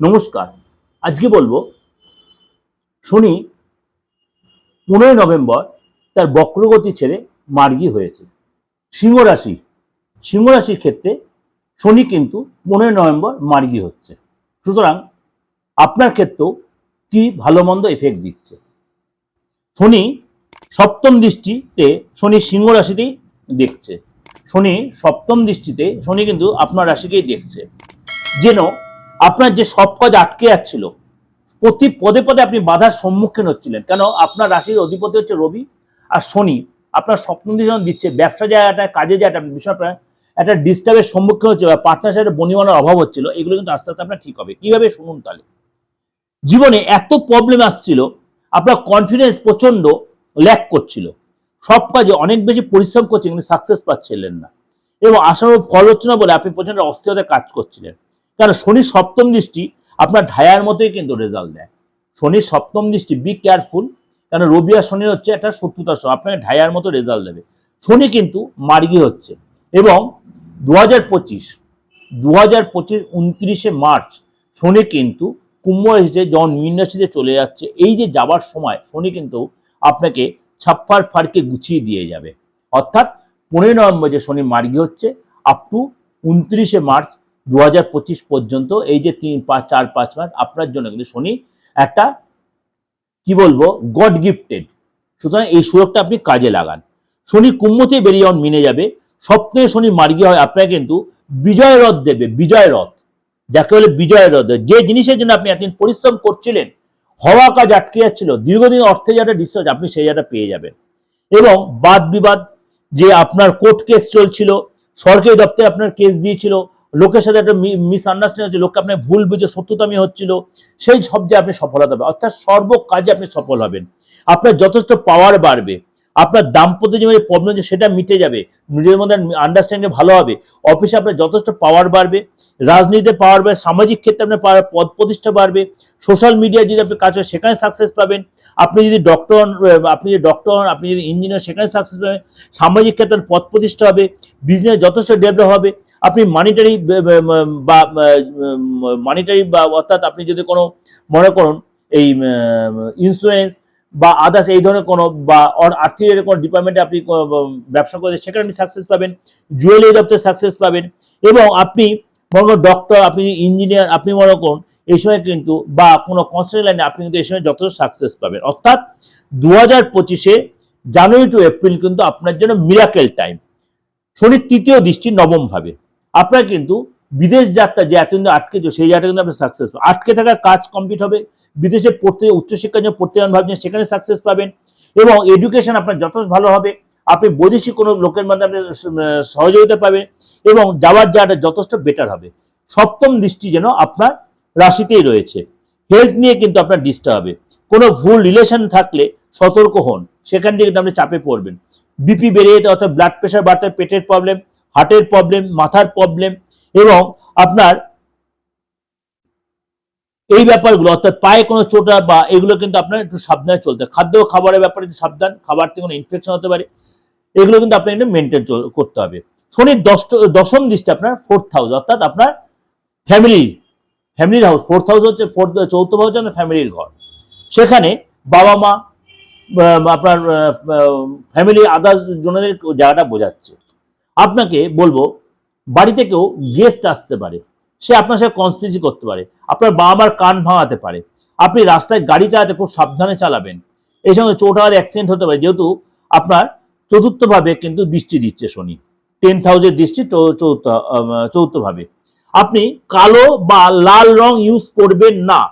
নমস্কার। আজকে বলব, শনি পনেরোই নভেম্বর তার বক্রগতি ছেড়ে মার্গী হয়েছে। সিংহ রাশি, সিংহ রাশির ক্ষেত্রে শনি কিন্তু পনেরোই নভেম্বর মার্গী হচ্ছে। সুতরাং আপনার ক্ষেত্রেও কি ভালো মন্দ এফেক্ট দিচ্ছে? শনি সপ্তম দৃষ্টিতে শনি সিংহ রাশিতেই দেখছে। শনি সপ্তম দৃষ্টিতে শনি কিন্তু আপনার রাশিকেই দেখছে। যেন আপনার যে সব কাজ আটকে যাচ্ছিল, প্রতি পদে পদে আপনি বাধার সম্মুখীন হচ্ছিলেন। কেন? আপনার রাশির অধিপতি হচ্ছে রবি আর শনি। আপনার সপ্তম দিশন দিচ্ছে, ব্যবসা জায়গাটা কাজে জায়গাটা বিষয় একটা ডিস্টার্বের সম্মুখীন হচ্ছে বা পার্টনারশিপের বনিমানার অভাব হচ্ছিল, এগুলো কিন্তু আস্তে আস্তে আপনার ঠিক হবে। কীভাবে শুনুন তাহলে? জীবনে এত প্রবলেম আসছিল, আপনার কনফিডেন্স প্রচণ্ড ল্যাক করছিল। সব কাজে অনেক বেশি পরিশ্রম করছেন, কিন্তু সাকসেস পাচ্ছিলেন না। এবং আশানুরূপ ফল হচ্ছে না বলে আপনি প্রচণ্ড অস্থিরতায় কাজ করছিলেন। কারণ শনির সপ্তম দৃষ্টি আপনার ঢায়ার মতোই কিন্তু রেজাল্ট দেয়। শনির সপ্তম দৃষ্টি বি কেয়ারফুল কারণ রবি আর শনি হচ্ছে একটা শত্রুতার সহ আপনাকে ঢায়ার মতো রেজাল্ট দেবে। শনি কিন্তু মার্গি হচ্ছে এবং দু হাজার পঁচিশ দু হাজার পঁচিশ উনত্রিশে মার্চ শনি কিন্তু কুম্ভ রাশিতে যখন মীন রাশিতে চলে যাচ্ছে, এই যে যাবার সময় শনি কিন্তু আপনাকে ছাপ্পার ফারকে গুছিয়ে দিয়ে যাবে। অর্থাৎ পনেরোই নভেম্বর যে শনি মার্গি হচ্ছে আপ টু উনত্রিশে মার্চ দু পর্যন্ত এই যে তিন পাঁচ, চার পাঁচ মাস আপনার জন্য কিন্তু শনি একটা, কি বলব গড গিফটেড সুতরাং এই সুযোগটা আপনি কাজে লাগান। শনি কুম্ভতে বেরিয়ে যখন মিনে যাবে, স্বপ্নে শনি মার্গী হয়, আপনাকে কিন্তু বিজয় রথ দেবে, বিজয় রথ। যাকে বলে বিজয় রথ। যে জিনিসের জন্য আপনি এতদিন পরিশ্রম করছিলেন, হওয়া কাজ আটকে যাচ্ছিল, দীর্ঘদিন অর্থে যাটা ডিসচার্জ আপনি সেই জায়গাটা পেয়ে যাবেন। এবং বাদ বিবাদ, যে আপনার কোর্ট কেস চলছিল, সরকারি দপ্তরে আপনার কেস দিয়েছিল লোকের সাথে একটা মিস আন্ডারস্ট্যান্ডিং হচ্ছে, লোককে আপনার ভুল বুঝে সত্যতামি হচ্ছিল, সেই সব যে আপনি সফলতা পাবেন, অর্থাৎ সর্ব কাজে আপনি সফল হবেন। আপনার যথেষ্ট পাওয়ার বাড়বে। আপনার দাম্পত্য জীবনে প্রবলেম আছে সেটা মিটে যাবে। নিজের মধ্যে আন্ডারস্ট্যান্ডিং ভালো হবে। অফিসে আপনার যথেষ্ট পাওয়ার বাড়বে। রাজনীতিতে পাওয়ার বাড়বে। সামাজিক ক্ষেত্রে আপনার পদ প্রতিষ্ঠা বাড়বে। সোশ্যাল মিডিয়া যদি আপনি কাজ করেন, সেখানে সাকসেস পাবেন। আপনি যদি ডক্টর হন আপনি যদি ডক্টর হন, আপনি যদি ইঞ্জিনিয়ার সেখানে সাকসেস পাবেন। সামাজিক ক্ষেত্রে পদ প্রতিষ্ঠা হবে। বিজনেস যথেষ্ট ডেভেলপ হবে। আপনি মানিটারি বা মানিটারি বা অর্থাৎ আপনি যদি কোনো, মনে করুন, এই ইন্স্যুরেন্স বা আদার্স এই ধরনের কোনো বা আর্থিক কোনো ডিপার্টমেন্টে আপনি ব্যবসা করে সেখানে আপনি সাকসেস পাবেন জুয়েলারি দপ্তরে সাকসেস পাবেন এবং আপনি মনে ডক্টর আপনি ইঞ্জিনিয়ার আপনি মনে করুন এই সময় কিন্তু বা কোনো কনসাল্ট লাইনে আপনি কিন্তু এই সময় যথেষ্ট সাকসেস পাবেন। অর্থাৎ দু হাজার পঁচিশে জানুয়ারি টু এপ্রিল কিন্তু আপনার জন্য মিরাকেল টাইম শনির তৃতীয় দৃষ্টি নবম ভাবে। আপনার কিন্তু বিদেশ যাত্রা যে এতদিন ধরে আটকে ছিল, সেই জায়গাটা কিন্তু আপনি সাকসেস আটকে থাকার কাজ কমপ্লিট হবে। বিদেশে পড়তে, উচ্চশিক্ষার জন্য পড়তে যান ভাবছেন সেখানে সাকসেস পাবেন। এবং এডুকেশন আপনার যথেষ্ট ভালো হবে। আপনি বৈদেশিক কোনো লোকের মধ্যে আপনি সহযোগিতা পাবেন এবং যাওয়ার জায়গাটা যথেষ্ট বেটার হবে। সপ্তম দৃষ্টি যেন আপনার রাশিতেই রয়েছে। হেলথ নিয়ে কিন্তু আপনার ডিস্টার্ব হবে। কোনো ভুল রিলেশন থাকলে সতর্ক হন। সেখান থেকে কিন্তু আপনি চাপে পড়বেন। বিপি বেড়ে যেতে, অর্থাৎ ব্লাড প্রেশার বাড়তে, পেটের প্রবলেম হার্টের প্রবলেম মাথার প্রবলেম এবং আপনার এই ব্যাপারগুলো, অর্থাৎ পায়ে কোনো চোটা বা এগুলো কিন্তু আপনার একটু সাবধানে চলতে। খাদ্য খাবারের ব্যাপারে একটু সাবধান, খাবার থেকে কোনো ইনফেকশন হতে পারে। এগুলো কিন্তু আপনাকে একটু মেনটেন করতে হবে। শনির দশ, দশম দৃষ্টি আপনার ফোর্থ হাউস অর্থাৎ আপনার ফ্যামিলি ফ্যামিলির হাউস ফোর্থ হাউস হচ্ছে ফোর্থ চৌথ হাউস হচ্ছে ফ্যামিলির ঘর। সেখানে বাবা মা আপনার ফ্যামিলি আদার্স জনের জায়গাটা বোঝাচ্ছে। আপনাকে বলব, বাড়িতে কেউ গেস্ট আসতে পারে। সে আপনার সাথে কনস্পিসি করতে পারে। আপনার বাবা মার কান ভাঙাতে পারে। আপনি রাস্তায় গাড়ি চালাতে খুব সাবধানে চালাবেন। এই সঙ্গে চোট আঘাত অ্যাক্সিডেন্ট হতে পারে। যেহেতু আপনার চতুর্থভাবে কিন্তু দৃষ্টি দিচ্ছে শনি। টেন থাউজেন্ড দৃষ্টি চৌ- চৌথ আহ, আপনি কালো বা লাল রং ইউজ করবেন না।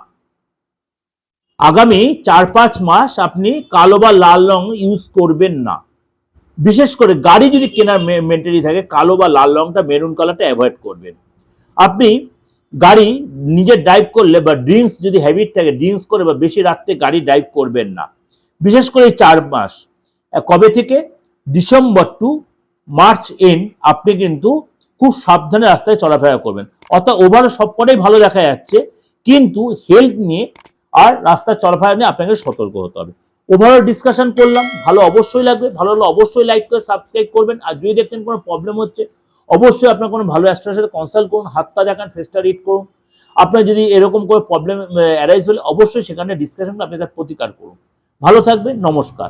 আগামী চার পাঁচ মাস আপনি কালো বা লাল রং ইউজ করবেন না। বিশেষ করে গাড়ি যদি কেনার মেন্টালি থাকে কালো বা লাল রংটা মেরুন কালারটা অ্যাভয়েড করবেন। আপনি গাড়ি নিজে ড্রাইভ করলে বা ড্রিঙ্কস যদি হ্যাবিট থাকে ড্রিঙ্কস করে বা বেশি রাত্রে গাড়ি ড্রাইভ করবেন না। বিশেষ করে চার মাস। কবে থেকে? ডিসেম্বর টু মার্চ এন্ড আপনি কিন্তু খুব সাবধানে রাস্তায় চলাফেরা করবেন। অর্থাৎ ওভারঅল সবকটাই ভালো দেখা যাচ্ছে, কিন্তু হেলথ নিয়ে আর রাস্তায় চলাফেরা নিয়ে আপনাকে সতর্ক হতে হবে। ওভারঅল ডিসকাশন করলাম, ভালো অবশ্যই লাগবে। ভালো হলে অবশ্যই লাইক করে সাবস্ক্রাইব করবেন। আর যদি দেখছেন কোনো প্রবলেম হচ্ছে অবশ্যই আপনার কোনো ভালো অ্যাস্ট্রোর সাথে কনসাল্ট করুন হাতটা দেখান ফেসটা রিড করুন। আপনার যদি এরকম কোনো প্রবলেম অ্যারাইজ হলে অবশ্যই সেখানে ডিসকাশন আপনি তার প্রতিকার করুন। ভালো থাকবেন, নমস্কার।